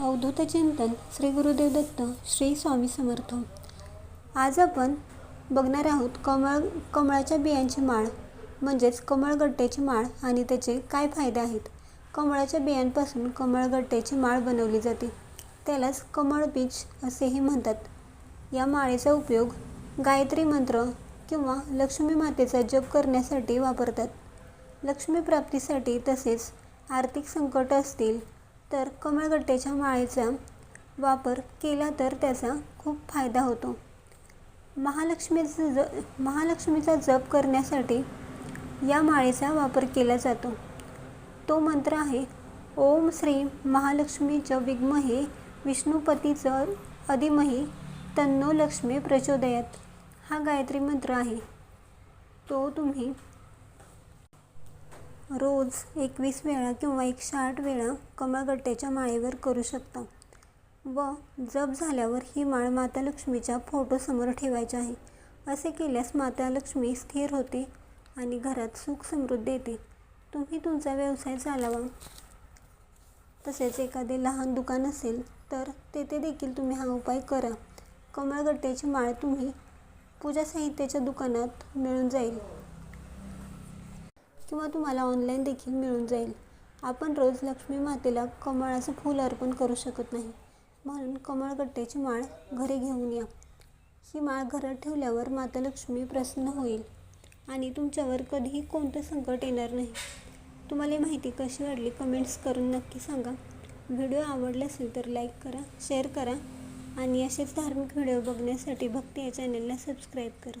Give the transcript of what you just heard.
अवधूत चिंतन श्री गुरुदेव दत्त श्री स्वामी समर्थ. आज आपण बघणार आहोत कमळ कमळाच्या बियांची माळ म्हणजेच कमळगट्ट्याची माळ आणि त्याचे काय फायदे आहेत? कमळाच्या बियांपासून कमळगट्ट्याची माळ बनवली जाते. त्यालाच कमळ बीज असेही म्हणतात. या माळेचा उपयोग गायत्री मंत्र किंवा लक्ष्मी मातेचा जप करण्यासाठी वापरतात. लक्ष्मी प्राप्तीसाठी तसेच आर्थिक संकट असतील तर कमळगट्ट्याच्या माळेचा वापर केला तर त्याचा खूप फायदा होतो. महालक्ष्मीचं ज महालक्ष्मीचा जप करण्यासाठी या माळेचा वापर केला जातो. तो मंत्र आहे ओम श्री महालक्ष्मीचं विग्महे विष्णुपतीचं विष्णुपतीच अधिमही तन्नो लक्ष्मी प्रचोदयात. हा गायत्री मंत्र आहे. तो तुम्ही रोज एकवीस वेळा किंवा एकशे आठ वेळा कमळगट्ट्याच्या माळेवर करू शकता. व जप झाल्यावर ही माळ माता लक्ष्मीच्या फोटोसमोर ठेवायची आहे. असे केल्यास माता लक्ष्मी स्थिर होते आणि घरात सुख समृद्धी येते. तुम्ही तुमचा व्यवसाय चालावा. तसेच एखादे लहान दुकान असेल तर तेथे देखील तुम्ही हा उपाय करा. कमळगट्ट्याची माळ तुम्ही पूजा साहित्याच्या दुकानात मिळून जाईल. किंवा तुम्हाला ऑनलाईन देखील मिळून जाईल. आपण रोज लक्ष्मी मातेला कमळाचं फूल अर्पण करू शकत नाही. म्हणून कमळगट्ट्याची माळ घरी घेऊन या. ही माळ घरात ठेवल्यावर माता लक्ष्मी प्रसन्न होईल आणि तुमच्यावर कधीही कोणतं संकट येणार नाही. तुम्हाला माहिती कशी वाटली कमेंट्स करून नक्की सांगा. व्हिडिओ आवडला असेल तर लाईक करा शेअर करा आणि असेच धार्मिक व्हिडिओ बघण्यासाठी भक्ती या चॅनलला सबस्क्राईब करा.